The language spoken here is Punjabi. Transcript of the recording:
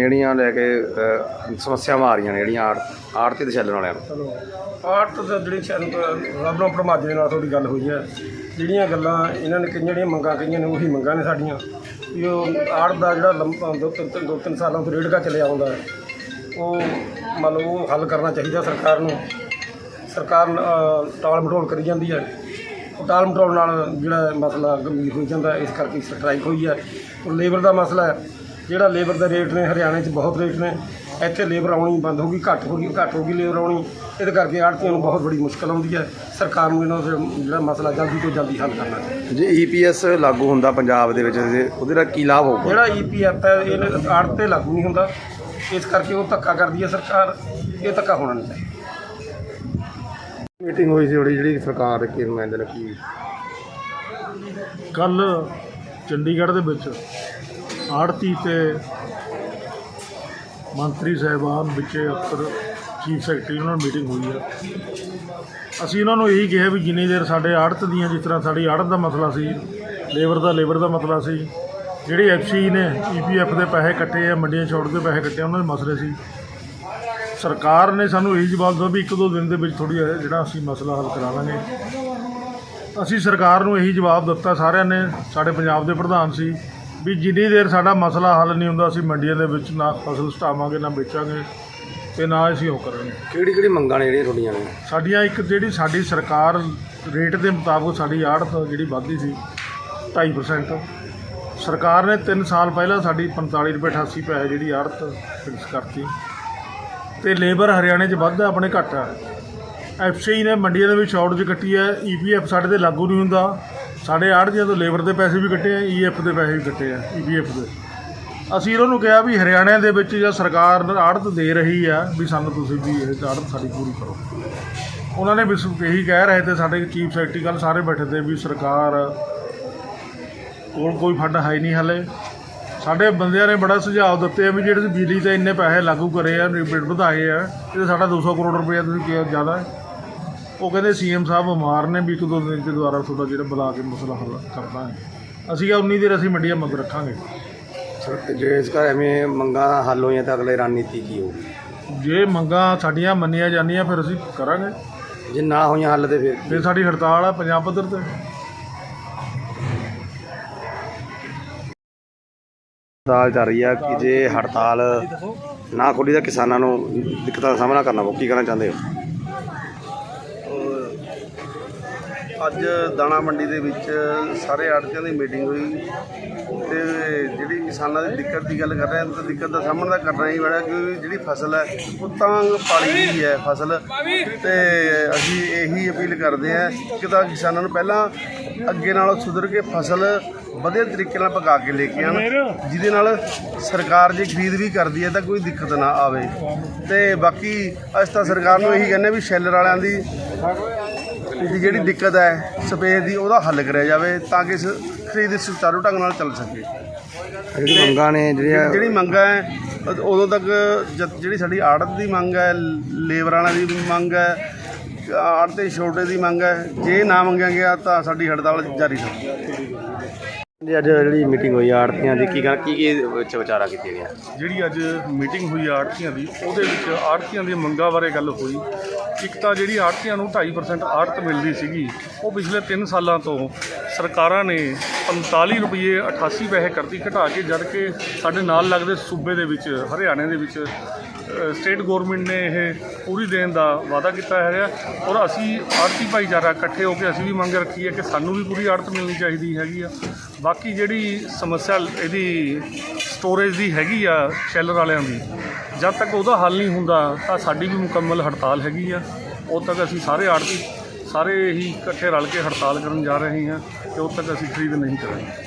ਜਿਹੜੀਆਂ ਲੈ ਕੇ ਅ, ਸਮੱਸਿਆਵਾਂ ਆ ਰਹੀਆਂ ਨੇ ਜਿਹੜੀਆਂ ਆੜ ਆੜਤੀ ਤੇ ਚੱਲਣ ਵਾਲਿਆਂ ਨੂੰ। ਚਲੋ ਆਰਟ ਦਾ ਜਿਹੜੀ ਸ਼ਾਇਦ ਰੱਬ ਨੂੰ ਪਰਮਾਤਮਾ ਦੇ ਨਾਲ ਤੁਹਾਡੀ ਗੱਲ ਹੋਈ ਹੈ। ਜਿਹੜੀਆਂ ਗੱਲਾਂ ਇਹਨਾਂ ਨੇ ਕਈਆਂ ਜਿਹੜੀਆਂ ਮੰਗਾਂ ਕਈਆਂ ਨੇ ਉਹੀ ਮੰਗਾਂ ਨੇ ਸਾਡੀਆਂ। ਵੀ ਉਹ ਆਰਟ ਦਾ ਜਿਹੜਾ ਲੰਬਾ ਦੋ ਤਿੰਨ ਤਿੰਨ- ਦੋ ਤਿੰਨ ਸਾਲਾਂ ਤੋਂ ਰੇੜਕਾ ਚੱਲਿਆ ਆਉਂਦਾ ਹੈ। ਉਹ ਮੰਨ ਲਓ ਉਹ ਹੱਲ ਕਰਨਾ ਚਾਹੀਦਾ ਸਰਕਾਰ ਨੂੰ। ਸਰਕਾਰ ਅ, ਟਾਲ ਮਟੋਲ ਕਰੀ ਜਾਂਦੀ ਹੈ। ਉਹ ਟਾਲ ਮਟੋਲ ਨਾਲ ਜਿਹੜਾ ਮਸਲਾ ਗੰਭੀਰ ਹੋਈ ਜਾਂਦਾ ਹੈ, ਇਸ ਕਰਕੇ ਸਟ੍ਰਾਈਕ ਹੋਈ ਹੈ। ਉਹ ਲੇਬਰ ਦਾ ਮਸਲਾ ਹੈ। ਜਿਹੜਾ ਲੇਬਰ ਦਾ ਰੇਟ ਨੇ ਹਰਿਆਣੇ 'ਚ ਬਹੁਤ ਰੇਟ ਨੇ। ਇੱਥੇ ਲੇਬਰ ਆਉਣੀ ਬੰਦ ਹੋ ਗਈ ਘੱਟ ਹੋ ਗਈ ਘੱਟ ਹੋ ਗਈ ਲੇਬਰ ਆਉਣੀ। ਇਹਦੇ ਕਰਕੇ ਆੜਤੀਆਂ ਨੂੰ ਬਹੁਤ ਬੜੀ ਮੁਸ਼ਕਲ ਆਉਂਦੀ ਹੈ। ਸਰਕਾਰ ਨੂੰ ਇਹਨਾਂ ਦਾ ਜਿਹੜਾ ਮਸਲਾ ਜਲਦੀ ਤੋਂ ਜਲਦੀ ਹੱਲ ਕਰਨਾ ਚਾਹੀਦਾ। ਜੇ ਈਪੀਐਸ ਲਾਗੂ ਹੁੰਦਾ ਪੰਜਾਬ ਦੇ ਵਿੱਚ ਉਹਦੇ ਦਾ ਕੀ ਲਾਭ ਹੋਊਗਾ? ਜਿਹੜਾ ਈਪੀਐਫ ਹੈ ਇਹ ਆੜਤ ਤੇ ਲਾਗੂ ਨਹੀਂ ਹੁੰਦਾ। ਇਸ ਕਰਕੇ ਉਹ ਧੱਕਾ ਕਰਦੀ ਹੈ ਸਰਕਾਰ। ਇਹ ਧੱਕਾ ਹੋਣਾ ਨਹੀਂ ਚਾਹੀਦਾ। ਮੀਟਿੰਗ ਹੋਈ ਸੀ ਜਿਹੜੀ ਜਿਹੜੀ ਸਰਕਾਰ ਦੇ ਕੀ ਨੁਮਾਇੰਦੇ ਨੇ ਕੀ? ਕੱਲ ਚੰਡੀਗੜ੍ਹ ਦੇ ਵਿੱਚ ਆੜਤੀ ਤੇ ਮੰਤਰੀ ਸਾਹਿਬਾਨ ਵਿੱਚ ਅਫਸਰ, ਚੀਫ ਸੈਕਟਰੀ ਉਹਨਾਂ ਨਾਲ ਮੀਟਿੰਗ ਹੋਈ ਆ। ਅਸੀਂ ਉਹਨਾਂ ਨੂੰ ਇਹੀ ਕਿਹਾ ਵੀ ਜਿੰਨੀ ਦੇਰ ਸਾਡੇ ਆੜਤ ਦੀਆਂ ਜਿਸ ਤਰ੍ਹਾਂ ਸਾਡੀ ਆੜਤ ਦਾ ਮਸਲਾ ਸੀ, ਲੇਬਰ ਦਾ ਲੇਬਰ ਦਾ ਮਸਲਾ ਸੀ, ਜਿਹੜੇ ਐਫਸੀ ਨੇ ਈਪੀਐਫ ਦੇ ਪੈਸੇ ਕੱਟੇ ਆ, ਮੰਡੀਆਂ ਛੋੜ ਦੇ ਪੈਸੇ ਕੱਟੇ ਉਹਨਾਂ ਦੇ ਮਸਲੇ ਸੀ। ਸਰਕਾਰ ਨੇ ਸਾਨੂੰ ਇਹੀ ਜਵਾਬ ਦਿੱਤਾ ਵੀ ਇੱਕ ਦੋ ਦਿਨ ਦੇ ਵਿੱਚ ਥੋੜੀ ਜਿਹੜਾ ਅਸੀਂ ਮਸਲਾ ਹੱਲ ਕਰਾ ਲਾਂਗੇ। ਅਸੀਂ ਸਰਕਾਰ ਨੂੰ ਇਹੀ ਜਵਾਬ ਦਿੱਤਾ, ਸਾਰਿਆਂ ਨੇ, ਸਾਡੇ ਪੰਜਾਬ ਦੇ ਪ੍ਰਧਾਨ ਸੀ ਵੀ ਜਿੰਨੀ ਦੇਰ ਸਾਡਾ ਮਸਲਾ ਹੱਲ ਨਹੀਂ ਹੁੰਦਾ ਅਸੀਂ ਮੰਡੀਆਂ ਦੇ ਵਿੱਚ ਨਾ ਫਸਲ ਸਟਾਵਾਂਗੇ ਨਾ ਵੇਚਾਂਗੇ ਤੇ ਨਾ ਅਸੀਂ ਉਹ ਕਰਾਂਗੇ। ਕਿਹੜੀ ਕਿਹੜੀ ਮੰਗਾਂ ਨੇ ਜਿਹੜੀਆਂ ਤੁਹਾਡੀਆਂ ਨੇ? ਸਾਡੀਆਂ ਇੱਕ ਜਿਹੜੀ ਸਾਡੀ ਸਰਕਾਰ ਰੇਟ ਦੇ ਮੁਤਾਬਕ ਸਾਡੀ ਆੜਤ ਜਿਹੜੀ ਵੱਧਦੀ ਸੀ 2.5% ਸਰਕਾਰ ਨੇ 3 ਸਾਲ ਪਹਿਲਾਂ ਸਾਡੀ 45 ਰੁਪਏ 88 ਪੈਸੇ ਜਿਹੜੀ ਆੜਤ ਫਿਕਸ ਕਰਤੀ। ਤੇ ਲੇਬਰ ਹਰਿਆਣੇ 'ਚ ਵੱਧ ਹੈ ਆਪਣੇ ਘੱਟ ਹੈ ਐਫਸੀਆਈ ਨੇ ਮੰਡੀਆਂ ਦੇ ਵਿੱਚ ਸ਼ਾਰਟੇਜ ਕੱਟੀ ਹੈ ਈਪੀਐਫ ਸਾਡੇ ਤੇ ਲਾਗੂ ਨਹੀਂ ਹੁੰਦਾ। ਸਾਡੇ ਆੜ੍ਹਤੀਆਂ ਤੋਂ ਲੇਬਰ ਦੇ ਪੈਸੇ ਵੀ ਕੱਟੇ ਆ ਈਐਫ ਦੇ ਪੈਸੇ ਵੀ ਕੱਟੇ ਆ ਈਪੀਐਫ ਦੇ। ਅਸੀਂ ਇਹਨਾਂ ਨੂੰ ਕਿਹਾ ਵੀ ਹਰਿਆਣੇ ਦੇ ਵਿੱਚ ਜਾਂ ਸਰਕਾਰ ਆੜਤ ਦੇ ਰਹੀ ਆ ਵੀ ਸਾਨੂੰ ਤੁਸੀਂ ਵੀ ਇਹ ਆੜਤ ਸਾਡੀ ਪੂਰੀ ਕਰੋ। ਉਹਨਾਂ ਨੇ ਵੀ ਇਹੀ ਕਹਿ ਰਹੇ ਤੇ ਸਾਡੇ ਚੀਫ ਸੈਕਟਰੀ ਕੱਲ੍ਹ ਸਾਰੇ ਬੈਠੇ ਤੇ ਵੀ ਸਰਕਾਰ ਕੋਲ ਕੋਈ ਫੰਡ ਹੈ ਨਹੀਂ ਹਲੇ। ਸਾਡੇ ਬੰਦਿਆਂ ਨੇ ਬੜਾ ਸੁਝਾਅ ਦਿੱਤੇ ਆ ਵੀ ਜਿਹੜੇ ਤੁਸੀਂ ਬਿਜਲੀ ਤੇ ਇੰਨੇ ਪੈਸੇ ਲਾਗੂ ਕਰੇ ਆ ਰਿਬੇਟ ਵਧਾਏ ਆ, ਇਹ ਤਾਂ ਸਾਡਾ 200 ਕਰੋੜ ਰੁਪਏ ਤੁਸੀਂ ਕਿਹਾ ਜ਼ਿਆਦਾ। ਉਹ ਕਹਿੰਦੇ ਸੀਐਮ ਸਾਹਿਬ ਬਿਮਾਰ ਨੇ ਵੀ ਇੱਕ ਦੋ ਦਿਨ ਦੇ ਦੁਆਰਾ ਤੁਹਾਡਾ ਜਿਹੜਾ ਬੁਲਾ ਕੇ ਮਸਲਾ ਹੱਲ ਕਰਦਾ ਹੈ। ਅਸੀਂ ਕਿਹਾ ਉਨੀ ਦੇਰ ਅਸੀਂ ਮੰਡੀਆਂ ਬੰਦ ਰੱਖਾਂਗੇ। ਸਰ, ਜੇ ਇਸ ਕਰ ਐਵੇਂ ਮੰਗਾਂ ਹੱਲ ਹੋਈਆਂ ਤਾਂ ਅਗਲੇ ਰਣਨੀਤੀ ਕੀ ਹੋਊਗੀ? ਜੇ ਮੰਗਾਂ ਸਾਡੀਆਂ ਮੰਨੀਆਂ ਜਾਂਦੀਆਂ ਫਿਰ ਅਸੀਂ ਕਰਾਂਗੇ। ਜੇ ਨਾ ਹੋਈਆਂ ਹੱਲ ਤੇ ਫਿਰ? ਫਿਰ ਸਾਡੀ ਹੜਤਾਲ ਆ ਪੰਜਾਬ ਪੱਧਰ ਤੇ। ਹੜਤਾਲ ਚੱਲ ਰਹੀ ਆ ਕਿ ਜੇ ਹੜਤਾਲ ਨਾ ਖੋਲੀ ਤਾਂ ਕਿਸਾਨਾਂ ਨੂੰ ਦਿੱਕਤਾਂ ਦਾ ਸਾਹਮਣਾ ਕਰਨਾ ਪਊ। ਕੀ ਕਹਿਣਾ ਚਾਹੁੰਦੇ ਹੋ? ਅੱਜ ਦਾਣਾ ਮੰਡੀ ਦੇ ਵਿੱਚ ਸਾਰੇ ਆੜਤੀਆਂ ਦੀ ਮੀਟਿੰਗ ਹੋਈ ਤੇ ਜਿਹੜੀ ਕਿਸਾਨਾਂ ਦੀ ਦਿੱਕਤ ਦੀ ਗੱਲ ਕਰ ਰਹੇ ਹਾਂ, ਤਾਂ ਦਿੱਕਤ ਦਾ ਸਾਹਮਣਾ ਕਰਨਾ ਹੀ ਬੜਾ ਕਿਉਂਕਿ ਜਿਹੜੀ ਫਸਲ ਹੈ, ਉਹ ਤੰਗ ਪਾਲੀ ਗਈ ਹੈ ਫਸਲ। ਤੇ ਅਸੀਂ ਇਹੀ ਅਪੀਲ ਕਰਦੇ ਹਾਂ ਕਿ ਤਾਂ ਕਿਸਾਨਾਂ ਨੂੰ ਪਹਿਲਾਂ ਅੱਗੇ ਨਾਲੋਂ ਸੁਧਰ ਕੇ ਫਸਲ ਵਧੀਆ ਤਰੀਕੇ ਨਾਲ ਪਕਾ ਕੇ ਲੈ ਕੇ ਆਉਣ, ਜਿਹਦੇ ਨਾਲ ਸਰਕਾਰ ਜੇ ਖਰੀਦ ਵੀ ਕਰਦੀ ਹੈ ਤਾਂ ਕੋਈ ਦਿੱਕਤ ਨਾ ਆਵੇ। ਤੇ ਬਾਕੀ ਅਸੀਂ ਤਾਂ ਸਰਕਾਰ ਨੂੰ ਇਹੀ ਕਹਿੰਦੇ ਵੀ ਸ਼ੈਲਰ ਵਾਲਿਆਂ ਦੀ ਦੀ ਜਿਹੜੀ ਦਿੱਕਤ ਹੈ ਸਪੇਸ ਦੀ ਉਹਦਾ ਹੱਲ ਕਰਿਆ ਜਾਵੇ ਤਾਂ ਕਿ ਇਸ ਖਰੀਦ ਸੁਚਾਰੂ ਢੰਗ ਨਾਲ ਚੱਲ ਸਕੇ। ਜਿਹੜੀ ਮੰਗਾਂ ਨੇ ਜਿਹੜੀਆਂ ਜਿਹੜੀ ਮੰਗਾਂ ਹੈ ਉਦ- ਉਦੋਂ ਤੱਕ ਜਦ- ਜਿਹੜੀ ਸਾਡੀ ਆੜਤ ਦੀ ਮੰਗ ਹੈ ਲੇਬਰ ਵਾਲਿਆਂ ਦੀ ਮੰਗ ਹੈ ਆੜਤ ਛੋਟੇ ਦੀ ਮੰਗ ਹੈ ਜੇ ਨਾ ਮੰਗਿਆ ਗਿਆ ਤਾਂ ਸਾਡੀ ਹੜਤਾਲ ਜਾਰੀ ਰਹੇਗੀ ਜੀ, ਅੱਜ ਜਿਹੜੀ ਮੀਟਿੰਗ ਹੋਈ ਆੜਤੀਆਂ ਦੀ, ਕੀ ਕਹਿਣਾ- ਕੀ ਕੀ ਵਿੱਚ ਵਿਚਾਰਾ ਕੀਤੀ ਗਿਆ ਜਿਹੜੀ ਅੱਜ ਮੀਟਿੰਗ ਹੋਈ ਆੜਤੀਆਂ ਦੀ, ਉਹਦੇ ਵਿੱਚ ਆੜਤੀਆਂ ਦੀਆਂ ਮੰਗਾਂ ਬਾਰੇ ਗੱਲ ਹੋਈ। ਇੱਕ ਤਾਂ ਜਿਹੜੀ ਆੜਤੀਆਂ ਨੂੰ 2.5% ਆੜਤ ਮਿਲਦੀ ਸੀਗੀ, ਉਹ ਪਿਛਲੇ 3 ਸਾਲਾਂ ਤੋਂ ਸਰਕਾਰਾਂ ਨੇ 45 ਰੁਪਏ 88 ਪੈਸੇ ਕਰਤੀ ਘਟਾ ਕੇ, ਜਦ ਕਿ ਸਾਡੇ ਨਾਲ ਲੱਗਦੇ ਸੂਬੇ ਦੇ ਵਿੱਚ, ਹਰਿਆਣੇ ਦੇ ਵਿੱਚ ਸਟੇਟ ਗਵਰਨਮੈਂਟ ਨੇ ਇਹ ਪੂਰੀ ਦੇਣ ਦਾ ਵਾਅਦਾ ਕੀਤਾ ਹੈਗਾ। ਔਰ ਅਸੀਂ ਆੜਤੀ ਭਾਈਚਾਰਾ ਇਕੱਠੇ ਹੋ ਕੇ ਅਸੀਂ ਵੀ ਮੰਗ ਰੱਖੀ ਹੈ ਕਿ ਸਾਨੂੰ ਵੀ ਪੂਰੀ ਆੜਤ ਮਿਲਣੀ ਚਾਹੀਦੀ ਹੈਗੀ ਆ। ਬਾਕੀ ਜਿਹੜੀ ਸਮੱਸਿਆ ਇਹਦੀ ਸਟੋਰੇਜ ਦੀ ਹੈਗੀ ਆ ਸ਼ੈਲਰ ਵਾਲਿਆਂ ਦੀ, ਜਦ ਤੱਕ ਉਹਦਾ ਹੱਲ ਨਹੀਂ ਹੁੰਦਾ ਤਾਂ ਸਾਡੀ ਵੀ ਮੁਕੰਮਲ ਹੜਤਾਲ ਹੈਗੀ ਆ। ਉਦੋਂ ਤੱਕ ਅਸੀਂ ਸਾਰੇ ਆੜਤੀ, ਸਾਰੇ ਹੀ ਇਕੱਠੇ ਰਲ ਕੇ ਹੜਤਾਲ ਕਰਨ ਜਾ ਰਹੇ ਹਾਂ ਤੇ ਉਦੋਂ ਤੱਕ ਅਸੀਂ ਖਰੀਦ ਨਹੀਂ ਕਰਾਂਗੇ।